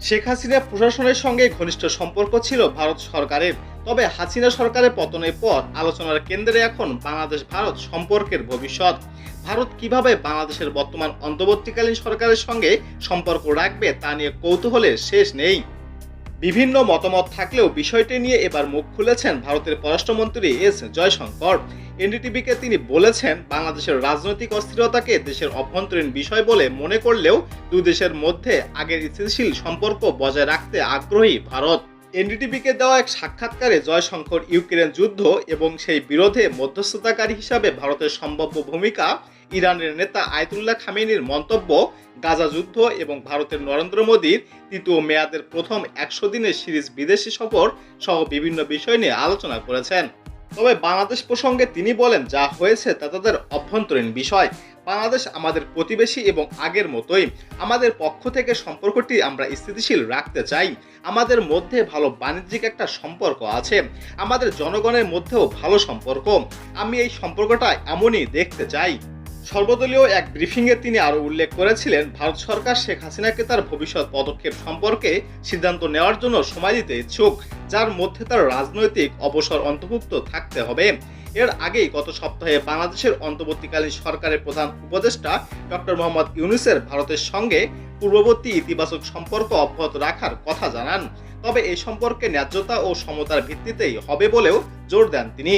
শেখ হাসিনা প্রশাসনের সঙ্গে ঘনিষ্ঠ সম্পর্ক ছিল ভারত সরকারের। তবে হাসিনা সরকারের পতনের পর আলোচনার কেন্দ্রে এখন বাংলাদেশ ভারত সম্পর্কের ভবিষ্যৎ। ভারত কীভাবে বাংলাদেশের বর্তমান অন্তর্বর্তীকালীন সরকারের সঙ্গে সম্পর্ক রাখবে তা নিয়ে কৌতূহলের শেষ নেই। বিভিন্ন মতামত থাকলেও বিষয়টি নিয়ে এবার মুখ খুলেছেন ভারতের পররাষ্ট্রমন্ত্রী এস জয়শঙ্কর। এনডিটিভিকে তিনি বলেছেন, বাংলাদেশের রাজনৈতিক অস্থিরতাকে দেশের অভ্যন্তরীণ বিষয় বলে মনে করলেও দুই দেশের মধ্যে আগের স্থিতিশীল সম্পর্ক বজায় রাখতে আগ্রহী ভারত। এনডিটিভিকে দেওয়া এক সাক্ষাৎকারে জয়শঙ্কর ইউক্রেন যুদ্ধ এবং সেই বিরোধে মধ্যস্থতাকারী হিসাবে ভারতের সম্ভাব্য ভূমিকা ইরানের নেতা আয়তুল্লাহ খামেনির মন্তব্য, গাজা যুদ্ধ এবং ভারতের নরেন্দ্র মোদীর তৃতীয় মেয়াদের প্রথম একশো দিনের সিরিজ বিদেশি সফর সহ বিভিন্ন বিষয় নিয়ে আলোচনা করেছেন। তবে বাংলাদেশ প্রসঙ্গে তিনি বলেন, যা হয়েছে তা তাদের অভ্যন্তরীণ বিষয়। বাংলাদেশ আমাদের প্রতিবেশী এবং আগের মতোই। আমাদের পক্ষ থেকে সম্পর্কটি আমরা স্থিতিশীল রাখতে চাই। আমাদের মধ্যে ভালো বাণিজ্যিক একটা সম্পর্ক আছে। আমাদের জনগণের মধ্যেও ভালো সম্পর্ক। আমি এই সম্পর্কটা এমনই দেখতে চাই। সর্বদলীয় এক ব্রিফিংয়ে তিনি আরও উল্লেখ করেছিলেন, ভারত সরকার শেখ হাসিনাকে তার ভবিষ্যৎ পদক্ষেপ সম্পর্কে সিদ্ধান্ত নেওয়ার জন্য সময় দিতে ইচ্ছুক, যার মধ্যে তার রাজনৈতিক অবসর অন্তর্ভুক্ত থাকতে হবে। এর আগেই গত সপ্তাহে বাংলাদেশের অন্তর্বর্তীকালীন সরকারের প্রধান উপদেষ্টা ডক্টর মোহাম্মদ ইউনুসের ভারতের সঙ্গে পূর্ববর্তী ইতিবাচক সম্পর্ক অব্যাহত রাখার কথা জানান। তবে এই সম্পর্কে ন্যায্যতা ও সমতার ভিত্তিতেই হবে বলেও জোর দেন তিনি।